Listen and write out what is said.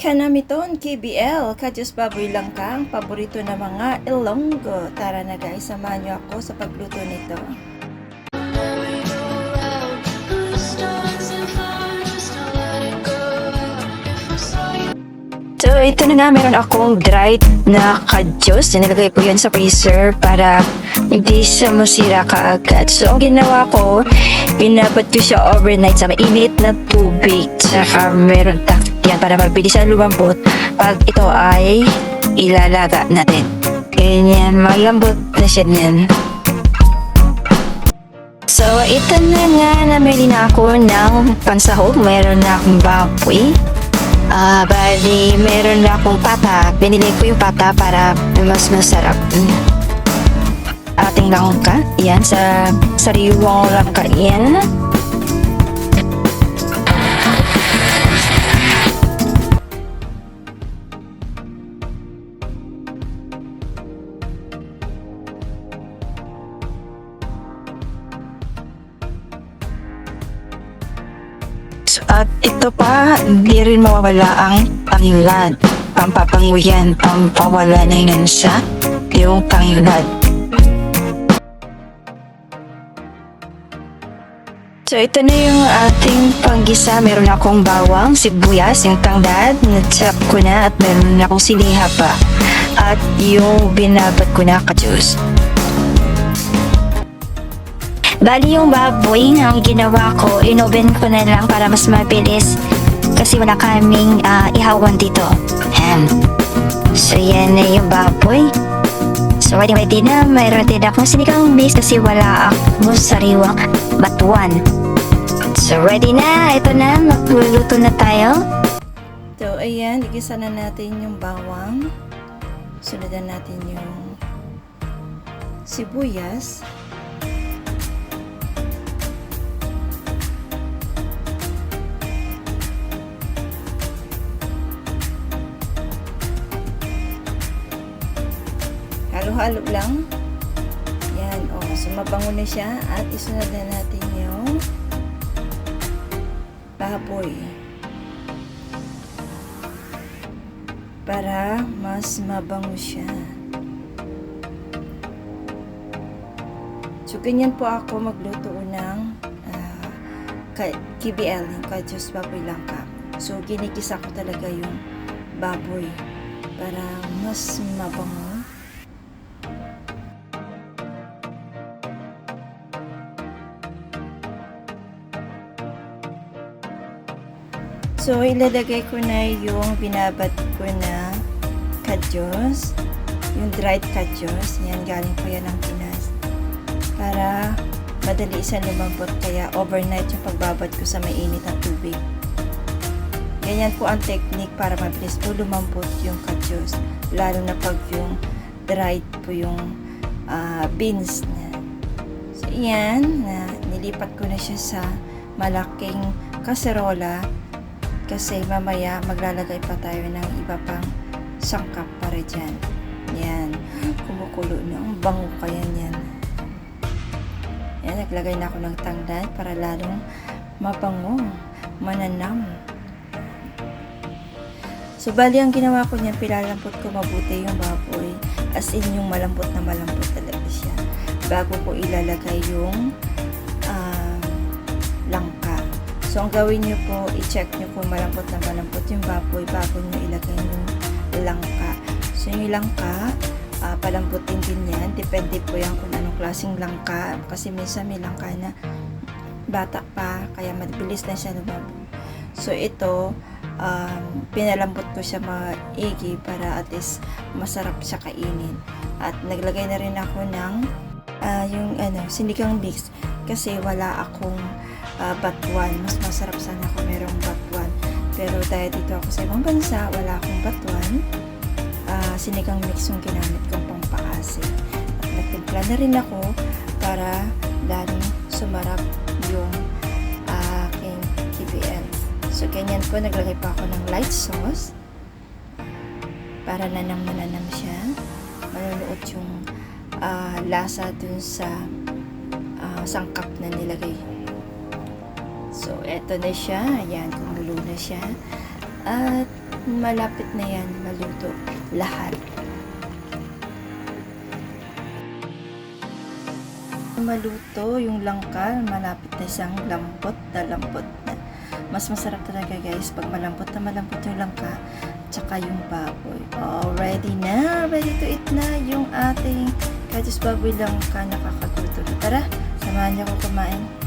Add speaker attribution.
Speaker 1: Kanamiton, KBL, Kadyos Baboy Langka, ang paborito ng mga Ilonggo. Tara na guys, samahan niyo ako sa pagluto nito. So, ito na nga, meron akong dried na kadyos. Nilagay ko yun sa freezer para hindi siya masira kaagad. So, ang ginawa ko, pinabad ko siya overnight sa mainit na tubig. Tsaka meron takyan para mabilis siya lumambot pag ito ay ilalaga natin. Ganyan, malambot na siya niyan. So, ito na nga, namili na ako ng pansahog. Meron na akong baboy. Ah, bali, meron na akong pata. Binili ko yung pata para mas masarap. Ating langka. Yan, sa sariwang langka yan. So, at ito pa, di rin mawawala ang tanglad. Pampapanguyan, pampawala na yun sa yung tanglad. So, ito na yung ating panggisa. Meron akong bawang, sibuyas, yung tanglad, natsak ko na at meron akong siliha pa. At yung binabat ko na kajuice. Bali yung baboy ang ginawa ko, inoven ko na lang para mas mabilis kasi wala kaming ah, ihawan dito. Ayan. So yan na yung baboy. So ready ready na, mayroon din akong sinigang base kasi wala ako sariwang batuan. So ready na, ito na, magluluto na tayo. So ayan, igisa na natin yung bawang. Sundan natin yung sibuyas. Halo-halo lang. Yan, o. Oh, sumabango na siya at isunod na natin yung baboy. Para mas mabango siya. So, ganyan po ako magluto ng uh, KBL, yung Kadyos Baboy Langka. So, ginikisa ko talaga yung baboy para mas mabango. So, ilalagay ko na yung binabad ko na kadyos. Yung dried kadyos. Yan, galing ko yan ng Pinas. Para madali isang lumambot. Kaya overnight yung pagbabad ko sa mainit na tubig. Ganyan po ang technique para mabilis po lumambot yung kadyos. Lalo na pag yung dried po yung uh, beans na. So, yan. Na, nilipat ko na siya sa malaking kaserola kasi mamaya maglalagay pa tayo ng iba pang sangkap para dyan. Yan. Kumukulo na. Ang bango kaya yan. Yan. Naglagay na ako ng tanglad para lalong mabango. Mananam. So, bali ang ginawa ko niyan, pilalampot ko mabuti yung baboy. As in, yung malambot na malambot talaga siya. Bago ko ilalagay yung uh, langka. So, ang gawin nyo po, i-check nyo kung malambot na malambot yung baboy bago nyo ilagay yung langka. So, yung langka, uh, palambutin din yan. Depende po yan kung anong klaseng langka. Kasi minsan may langka na bata pa, kaya mabilis na siya lumabo. So, ito, um, pinalambot ko siya maigi para at least masarap siya kainin. At naglagay na rin ako ng uh, yung ano, sinigang mix kasi wala akong uh, batuan. Mas masarap sana kung merong batuan. Pero dahil dito ako sa ibang bansa, wala akong batuan. Uh, sinigang mix yung ginamit kong pampaasin. At nagtimpla na rin ako para lalong sumarap yung aking uh, KBL. So, ganyan po, naglagay pa ako ng light sauce para nanam na nanam siya. Manunuot yung uh, lasa dun sa uh, sangkap na nilagay So, eto na siya. Ayan, kumulo na siya. At malapit na yan maluto lahat. Maluto yung langka, malapit na siyang lambot na lambot na. Mas masarap talaga guys pag malambot na malambot yung langka tsaka yung baboy. Oh, ready na! Ready to eat na yung ating katis baboy langka nakakatuto. Tara, samahan niyo ko kumain.